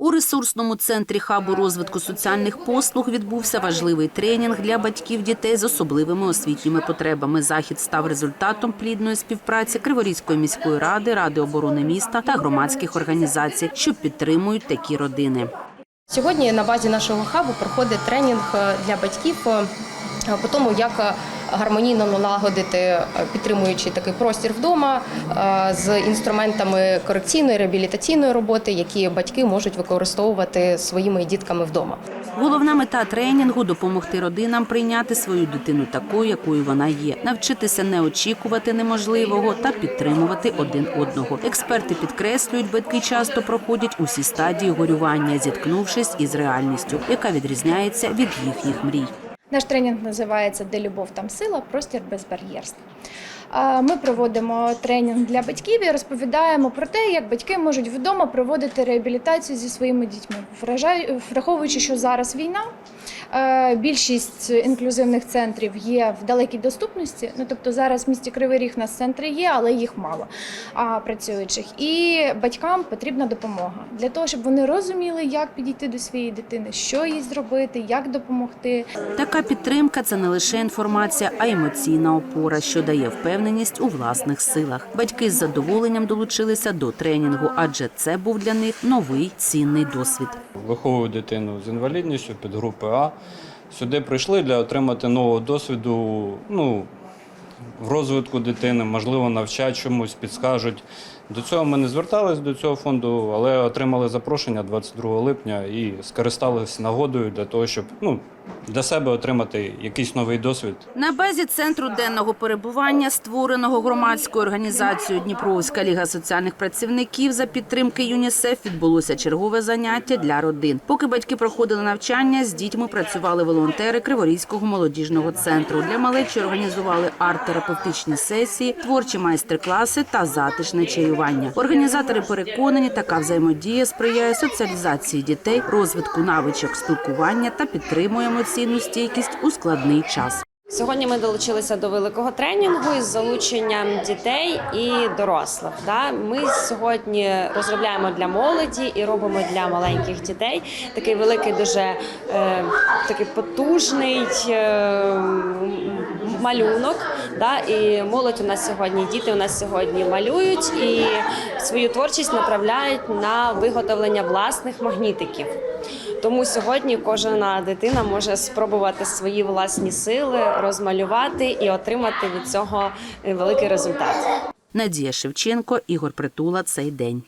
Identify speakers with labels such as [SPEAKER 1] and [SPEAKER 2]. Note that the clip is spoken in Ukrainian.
[SPEAKER 1] У ресурсному центрі хабу розвитку соціальних послуг відбувся важливий тренінг для батьків дітей з особливими освітніми потребами. Захід став результатом плідної співпраці Криворізької міської ради, ради оборони міста та громадських організацій, що підтримують такі родини.
[SPEAKER 2] Сьогодні на базі нашого хабу проходить тренінг е, для батьків е, по тому, як е, гармонійно налагодити е, підтримуючий такий простір вдома е, з інструментами корекційної реабілітаційної роботи, які батьки можуть використовувати своїми дітками вдома.
[SPEAKER 1] Головна мета тренінгу допомогти родинам прийняти свою дитину такою, якою вона є, навчитися не очікувати неможливого та підтримувати один одного. Експерти підкреслюють, батьки часто проходять усі стадії горювання, зіткнувшись із реальністю, яка відрізняється від їхніх мрій.
[SPEAKER 3] Наш тренінг називається Де любов, там сила, простір безбар'єрства. А, Ми проводимо тренінг для батьків і розповідаємо про те, як батьки можуть вдома проводити реабілітацію зі своїми дітьми. Враховуючи, що зараз війна, е, більшість інклюзивних центрів є в далекій доступності. Ну тобто зараз в місті Кривий Ріг нас центри є, але їх мало працюючих. І батькам потрібна допомога для того, щоб вони розуміли, як підійти до своєї дитини, що їй зробити, як допомогти.
[SPEAKER 1] Така підтримка це не лише інформація, а й емоційна опора, що дає впевненість у власних силах. Батьки з задоволенням долучилися до тренінгу, адже це був для них новий цінний досвід.
[SPEAKER 4] Виховую дитину з інвалідністю під групи А. Сюди прийшли для отримати нового досвіду ну, в розвитку дитини, можливо, навчать чомусь, підскажуть. До цього ми не звертались до цього фонду, але отримали запрошення 22 липня і скористалися нагодою для того, щоб ну, для себе отримати якийсь новий досвід.
[SPEAKER 1] На базі центру денного перебування, створеного громадською організацією Дніпровська ліга соціальних працівників за підтримки ЮНІСЕФ, відбулося чергове заняття для родин. Поки батьки проходили навчання, з дітьми працювали волонтери Криворізького молодіжного центру. Для малечі організували арт-терапевтичні сесії, творчі майстер-класи та затишне чаювання. Організатори переконані, така взаємодія сприяє соціалізації дітей, розвитку навичок спілкування та підтримує емоційну стійкість у складний час.
[SPEAKER 5] Сьогодні ми долучилися до великого тренінгу із залученням дітей і дорослих. Ми сьогодні розробляємо для молоді і робимо для маленьких дітей такий великий, дуже е, такий потужний е, малюнок. Да? І молодь у нас сьогодні, діти у нас сьогодні малюють і свою творчість направляють на виготовлення власних магнітиків. Тому сьогодні кожна дитина може спробувати свої власні сили розмалювати і отримати від цього великий результат.
[SPEAKER 1] Надія Шевченко, Ігор Притула. Цей день.